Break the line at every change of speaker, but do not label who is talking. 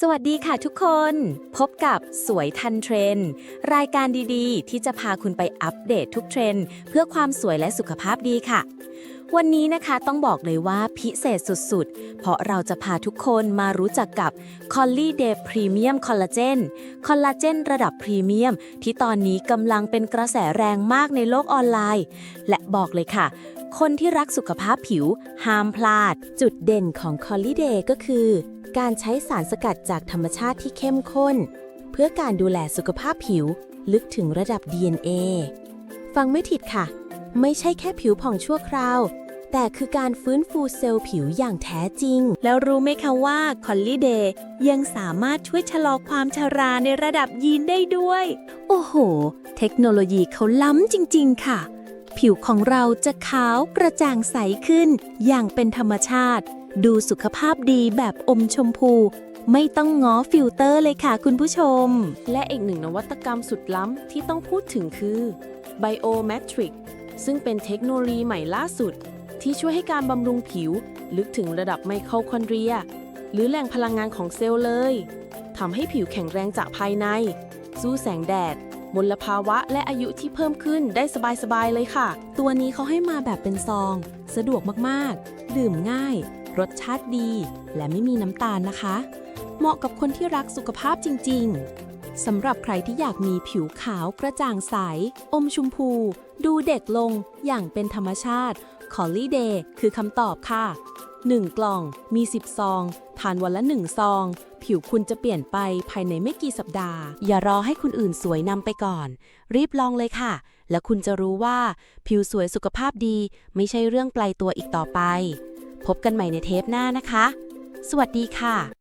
สวัสดีค่ะทุกคน พบกับสวยทันเทรนรายการดีๆ ที่จะพาคุณไปอัปเดตทุกเทรนเพื่อความสวยและสุขภาพดีค่ะ วันนี้นะคะต้องบอกเลยว่าพิเศษสุดๆ เพราะเราจะพาทุกคนมารู้จักกับ c o l l y Day Premium Collagen คอลลาเจนระดับพรีเมียม ที่ตอนนี้กำลังเป็นกระแสแรงมากในโลกออนไลน์ และบอกเลยค่ะคนที่รักสุขภาพผิว ห้ามพลาด จุดเด่นของ c o l l y Day ก็คือ การใช้สารสกัดจากธรรมชาติที่เข้มข้น เพื่อการดูแลสุขภาพผิวลึกถึงระดับ DNA ฟังไม่ผิดค่ะ ไม่ใช่แค่ผิวผ่องชั่วคราว แต่คือการฟื้นฟูเซลล์ผิวอย่างแท้จริง แล้วรู้ไหมคะว่าคอลลี่เดย์ยังสามารถช่วยชะลอความชราในระดับยีนได้ด้วย โอ้โห เทคโนโลยีเขาล้ำจริง ๆ ค่ะ ผิวของเราจะขาวกระจ่างใสขึ้น อย่างเป็นธรรมชาติ ดูสุขภาพดีแบบอมชมพู ไม่ต้องง้อฟิลเตอร์เลยค่ะคุณผู้ชม
และอีกหนึ่งนวัตกรรมสุดล้ำที่ต้องพูดถึงคือ Biometric ซึ่งเป็นเทคโนโลยีใหม่ล่าสุด ที่ช่วยให้การบำรุงผิว ลึกถึงระดับไมโครคอนเดรีย หรือแหล่งพลังงานของเซลล์เลยทำให้ผิวแข็งแรงจากภายใน สู้แสงแดดมลภาวะและอายุที่เพิ่มขึ้นได้สบายๆเลยค่ะ
ตัวนี้เขาให้มาแบบเป็นซอง สะดวกมากๆ ดื่มง่าย รสชาติดี และไม่มีน้ำตาลนะคะ เหมาะกับคนที่รักสุขภาพจริง ๆ สำหรับใครที่อยากมีผิวขาวกระจ่างใส อมชมพู ดูเด็กลงอย่างเป็นธรรมชาติ c o l l y Day คือคำตอบค่ะ 1 กล่องมี 10 ซอง ทานวันละ 1 ซอง ผิวคุณจะเปลี่ยนไปภายในไม่กี่สัปดาห์ อย่ารอให้คุณอื่นสวยนำไปก่อน รีบลองเลยค่ะ แล้วคุณจะรู้ว่า ผิวสวยสุขภาพดี ไม่ใช่เรื่องไกลตัวอีกต่อไป พบกันใหม่ในเทปหน้านะคะ สวัสดีค่ะ